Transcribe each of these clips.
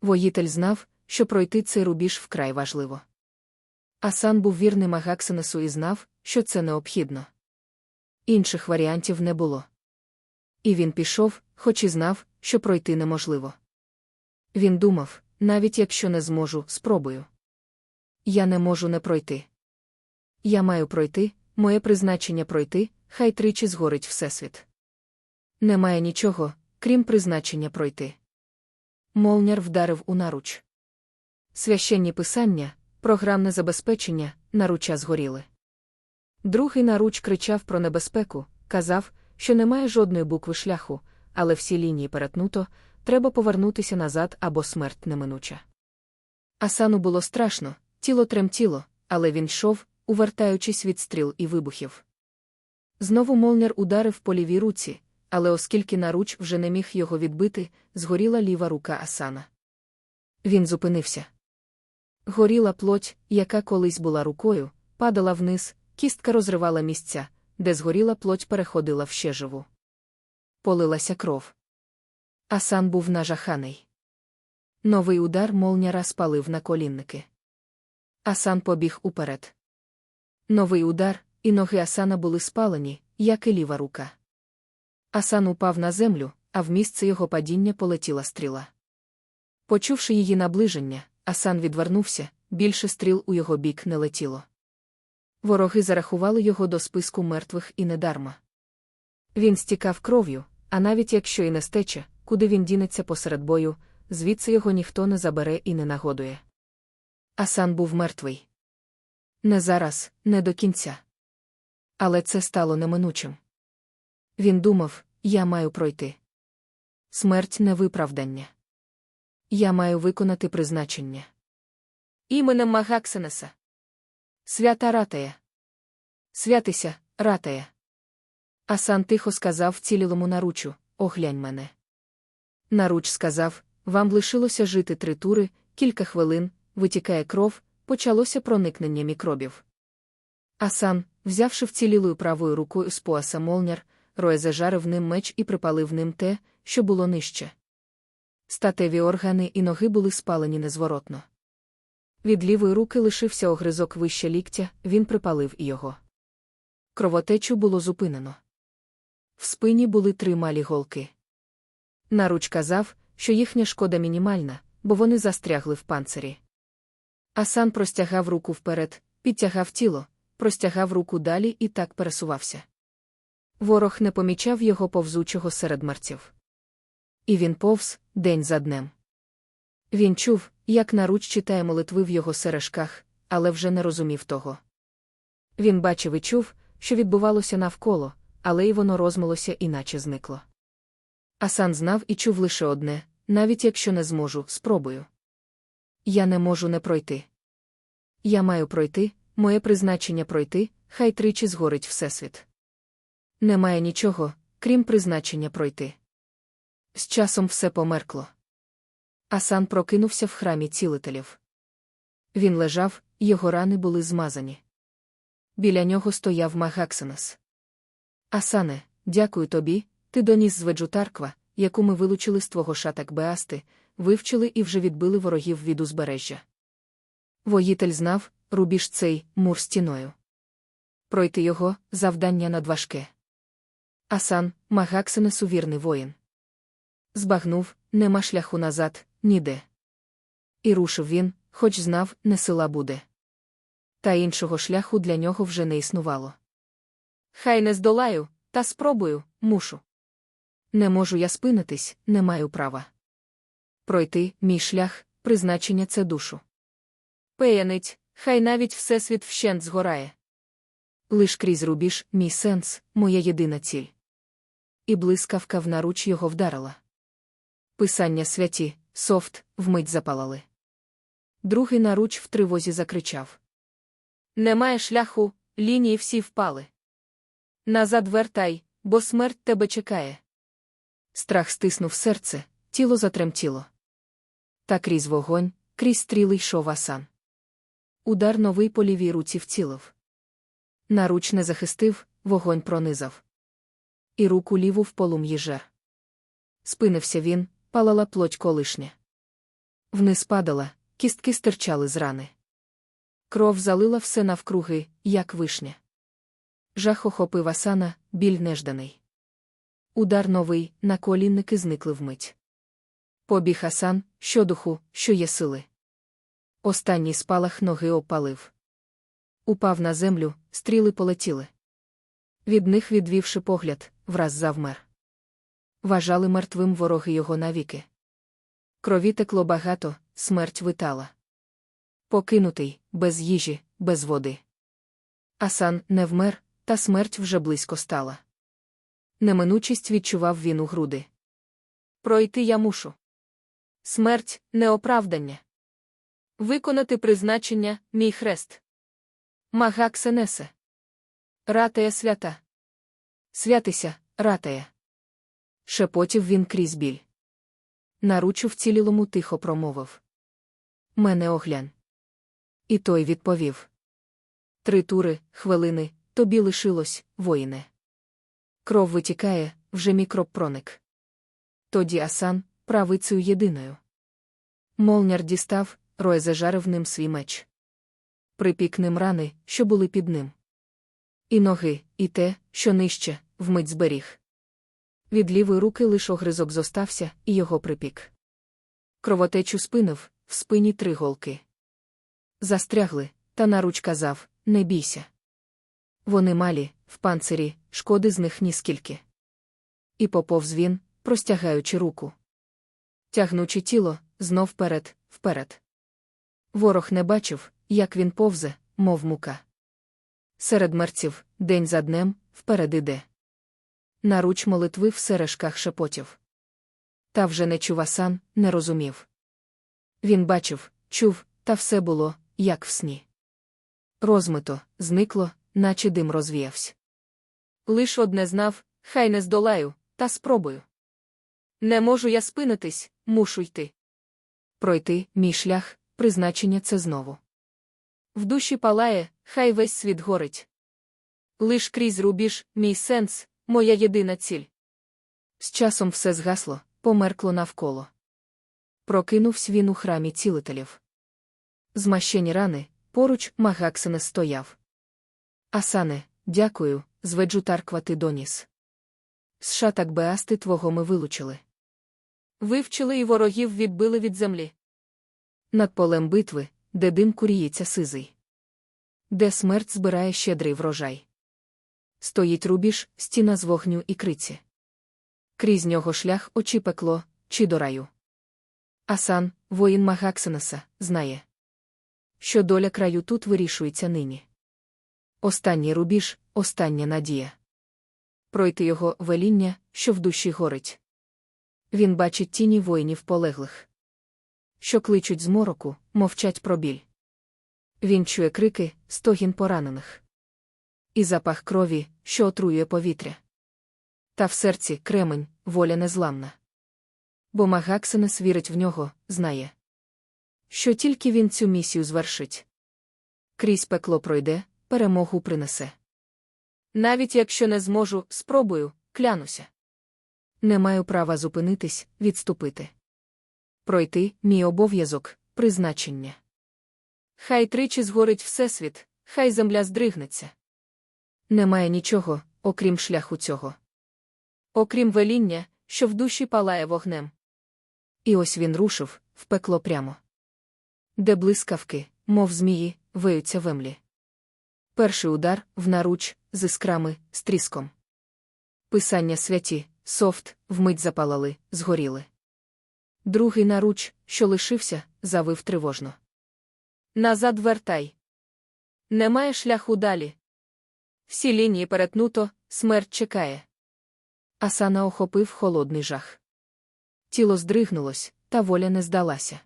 Воїтель знав, що пройти цей рубіж вкрай важливо. Асан був вірним Агаксенесу і знав, що це необхідно. Інших варіантів не було. І він пішов, хоч і знав, що пройти неможливо. Він думав, навіть якщо не зможу, спробую. Я не можу не пройти. Я маю пройти, моє призначення пройти, хай тричі згорить Всесвіт. Немає нічого, крім призначення пройти. Молняр вдарив у наруч. Священні писання, програмне забезпечення, наруча згоріли. Другий наруч кричав про небезпеку, казав, що немає жодної букви шляху, але всі лінії перетнуто, треба повернутися назад або смерть неминуча. Асану було страшно, тіло тремтіло, але він йшов, увертаючись від стріл і вибухів. Знову Молнер ударив по лівій руці, але оскільки наруч вже не міг його відбити, згоріла ліва рука Асана. Він зупинився. Горіла плоть, яка колись була рукою, падала вниз, кістка розривала місця, де згоріла плоть переходила в ще живу. Полилася кров. Асан був нажаханий. Новий удар молняра спалив на колінники. Асан побіг уперед. Новий удар, і ноги Асана були спалені, як і ліва рука. Асан упав на землю, а в місце його падіння полетіла стріла. Почувши її наближення, Асан відвернувся, більше стріл у його бік не летіло. Вороги зарахували його до списку мертвих і недарма. Він стікав кров'ю, а навіть якщо і не стече, куди він дінеться посеред бою, звідси його ніхто не забере і не нагодує. Асан був мертвий. Не зараз, не до кінця. Але це стало неминучим. Він думав, я маю пройти. Смерть не виправдання. Я маю виконати призначення. Іменем Магаксенеса. Свята ратая. Святися, ратая. Асан тихо сказав вцілілому наручу оглянь мене. Наруч сказав вам лишилося жити три тури, кілька хвилин, витікає кров, почалося проникнення мікробів. Асан, взявши вцілілою правою рукою з пояса молняр, Роє зажарив ним меч і припалив ним те, що було нижче. Статеві органи і ноги були спалені незворотно. Від лівої руки лишився огризок вище ліктя, він припалив його. Кровотечу було зупинено. В спині були три малі голки. Наруч казав, що їхня шкода мінімальна, бо вони застрягли в панцирі. Асан простягав руку вперед, підтягав тіло, простягав руку далі і так пересувався. Ворог не помічав його повзучого серед мерців. І він повз день за днем. Він чув, як наруч читає молитви в його сережках, але вже не розумів того. Він бачив і чув, що відбувалося навколо, але й воно розмилося іначе зникло. Асан знав і чув лише одне навіть якщо не зможу, спробую. Я не можу не пройти. Я маю пройти, моє призначення пройти, хай тричі згорить Всесвіт. Немає нічого, крім призначення пройти. З часом все померкло. Асан прокинувся в храмі цілителів. Він лежав, його рани були змазані. Біля нього стояв Магаксенес. Асане, дякую тобі, ти доніс зведжу Тарква, яку ми вилучили з твого шатак Беасти, вивчили і вже відбили ворогів від узбережжя. Воїтель знав, рубіж цей мур стіною. Пройти його завдання надважке. Асан, Магаксене сувірний воїн. Збагнув, нема шляху назад, ніде. І рушив він, хоч знав, не сила буде. Та іншого шляху для нього вже не існувало. Хай не здолаю, та спробую, мушу. Не можу я спинитись, не маю права. Пройти мій шлях, призначення це душу. Пеянить, хай навіть всесвіт вщент згорає. Лиш крізь рубіж, мій сенс, моя єдина ціль і блискавка в наруч його вдарила. Писання святі, софт, вмить запалали. Другий наруч в тривозі закричав: Немає шляху, лінії всі впали. Назад вертай, бо смерть тебе чекає. Страх стиснув серце, тіло затремтіло. Та крізь вогонь, крізь стріли йшов асан. Удар новий по лівій руці вцілив. Наруч не захистив, вогонь пронизав і руку ліву в полум'ї жер. Спинився він, палала плоть колишня. Вниз падала, кістки стирчали з рани. Кров залила все навкруги, як вишня. Жах охопив Асана, біль нежданий. Удар новий, наколінники зникли вмить. Побіг Асан, щодуху, що є сили. Останній спалах ноги опалив. Упав на землю, стріли полетіли. Від них, відвівши погляд, враз завмер. Вважали мертвим вороги його навіки. Крові текло багато, смерть витала. Покинутий, без їжі, без води. Асан не вмер, та смерть вже близько стала. Неминучість відчував він у груди. Пройти я мушу. Смерть неоправдання. Виконати призначення, мій хрест. Магак Сенесе. Ратая свята. Святися, ратая. Шепотів він крізь біль. Наручу вцілілому тихо промовив. Мене оглянь. І той відповів. Три тури, хвилини, тобі лишилось, воїне. Кров витікає, вже мікроб проник. Тоді Асан, правицею єдиною. Молняр дістав, Рой зажарив ним свій меч. Припік ним рани, що були під ним. І ноги, і те, що нижче, вмить зберіг. Від лівої руки лиш огризок зостався, і його припік. Кровотечу спинив, в спині три голки. Застрягли, та наруч казав не бійся. Вони малі, в панцирі, шкоди з них ніскільки. І поповз він, простягаючи руку. Тягнучи тіло, знов вперед, вперед. Ворог не бачив, як він повзе, мов мука. Серед мерців, день за днем, вперед іде. Наруч молитви в сережках шепотів. Та вже не чув Асан, не розумів. Він бачив, чув, та все було, як в сні. Розмито, зникло, наче дим розвіявся. Лиш одне знав, хай не здолаю, та спробую. Не можу я спинитись, мушу йти. Пройти, мій шлях, призначення це знову. В душі палає, хай весь світ горить. Лиш крізь рубіж, мій сенс, моя єдина ціль. З часом все згасло, померкло навколо. Прокинувся він у храмі цілителів. Змащені рани, поруч Магаксене стояв. Асане, дякую, зведжу тарквати доніс. З шатак беасти твого ми вилучили. Вивчили і ворогів відбили від землі. Над полем битви, де дим куріється сизий. Де смерть збирає щедрий врожай. Стоїть рубіж, стіна з вогню і криці. Крізь нього шлях очі пекло, чи до раю. Асан, воїн Магаксенеса, знає, що доля краю тут вирішується нині. Останній рубіж, остання надія. Пройти його веління, що в душі горить. Він бачить тіні воїнів полеглих, що кличуть з мороку, мовчать про біль. Він чує крики, стогін поранених. І запах крові, що отруює повітря. Та в серці кремень, воля незламна. Бо Магаксенес вірить в нього, знає, що тільки він цю місію звершить. Крізь пекло пройде, перемогу принесе. Навіть якщо не зможу, спробую, клянуся. Не маю права зупинитись, відступити. Пройти мій обов'язок, призначення. Хай тричі згорить Всесвіт, хай земля здригнеться. Немає нічого, окрім шляху цього. Окрім веління, що в душі палає вогнем. І ось він рушив, в пекло прямо. Де блискавки, мов змії, виються вемлі. Перший удар в наруч, з іскрами, з тріском. Писання святі, софт, вмить запалали, згоріли. Другий наруч, що лишився, завив тривожно. Назад вертай. Немає шляху далі. Всі лінії перетнуто, смерть чекає. Асана охопив холодний жах. Тіло здригнулось, та воля не здалася.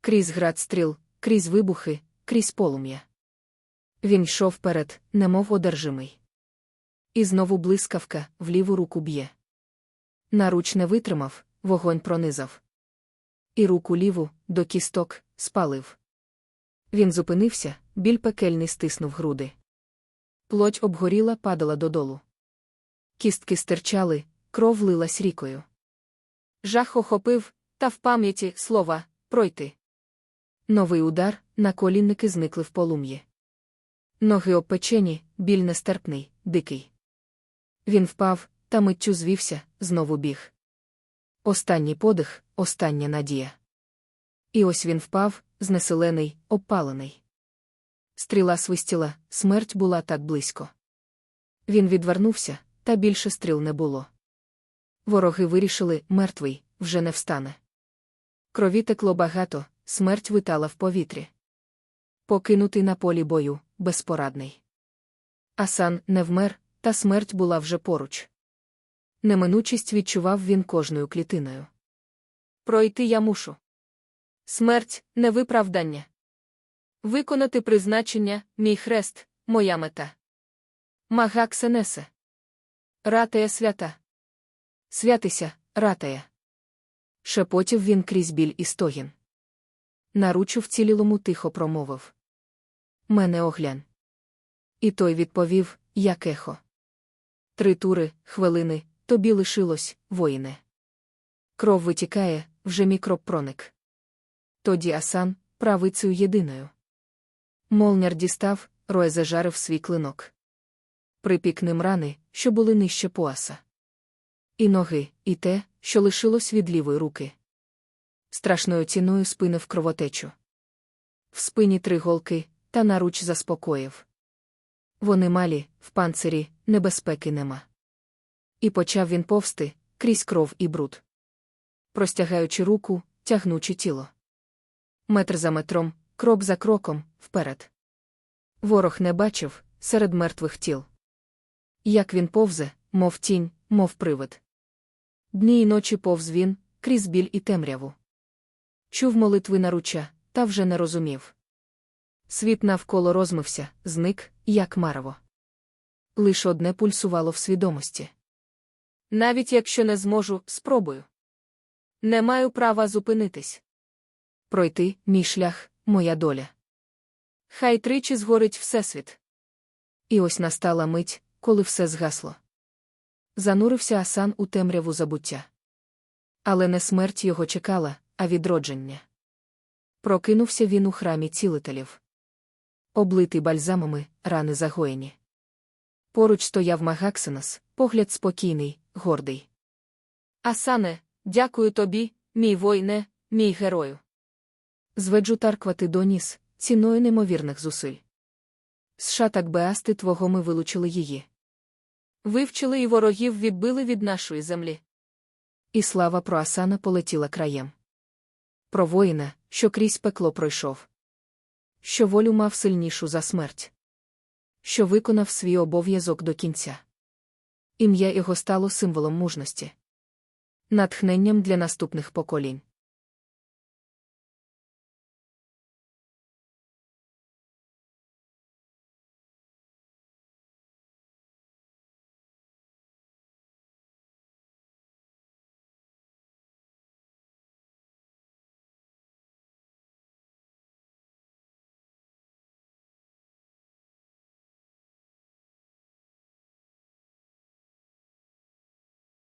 Крізь град стріл, крізь вибухи, крізь полум'я. Він йшов вперед, немов одержимий. І знову блискавка в ліву руку б'є. Наруч не витримав, вогонь пронизав. І руку ліву, до кісток, спалив. Він зупинився, біль пекельний стиснув груди. Плоть обгоріла, падала додолу. Кістки стирчали, кров лилась рікою. Жах охопив, та в пам'яті слова пройти. Новий удар, наколінники зникли в полум'ї. Ноги обпечені, біль нестерпний, дикий. Він впав, та миттю звівся, знову біг. Останній подих, остання надія. І ось він впав, знеселений, обпалений. Стріла свистіла, смерть була так близько. Він відвернувся, та більше стріл не було. Вороги вирішили, мертвий, вже не встане. Крові текло багато, смерть витала в повітрі. Покинутий на полі бою, безпорадний. Асан не вмер, та смерть була вже поруч. Неминучість відчував він кожною клітиною. Пройти я мушу. Смерть не виправдання. Виконати призначення, мій хрест, моя мета. Магак Сенесе. Ратея свята. Святися, ратея. Шепотів він крізь біль і стогін. Наручу вцілілому тихо промовив. Мене оглянь. І той відповів, як ехо. Три тури, хвилини, тобі лишилось, воїне. Кров витікає, вже мікроб проник. Тоді Асан, правицею єдиною. Молняр дістав, Роє зажарив свій клинок. Припік ним рани, що були нижче пояса. І ноги, і те, що лишилось від лівої руки. Страшною ціною спинив кровотечу. В спині три голки, та наруч заспокоїв. Вони малі, в панцирі, небезпеки нема. І почав він повсти, крізь кров і бруд. Простягаючи руку, тягнучи тіло. Метр за метром, крок за кроком, вперед. Ворог не бачив серед мертвих тіл. Як він повзе, мов тінь, мов привид. Дні й ночі повз він, крізь біль і темряву. Чув молитви наруча, та вже не розумів. Світ навколо розмився, зник, як марево. Лиш одне пульсувало в свідомості. Навіть якщо не зможу, спробую. Не маю права зупинитись. Пройти мій шлях, моя доля. Хай тричі згорить Всесвіт. І ось настала мить, коли все згасло. Занурився Асан у темряву забуття. Але не смерть його чекала, а відродження. Прокинувся він у храмі цілителів. Облитий бальзамами, рани загоєні. Поруч стояв Магаксенас, погляд спокійний, гордий. Асане, дякую тобі, мій воїне, мій герою. Зведжу тарквати доніс, ціною неймовірних зусиль. З шатак Беасти твого ми вилучили її. Вивчили і ворогів відбили від нашої землі. І слава про Асана полетіла краєм. Про воїна, що крізь пекло пройшов. Що волю мав сильнішу за смерть. Що виконав свій обов'язок до кінця. Ім'я його стало символом мужності. Натхненням для наступних поколінь.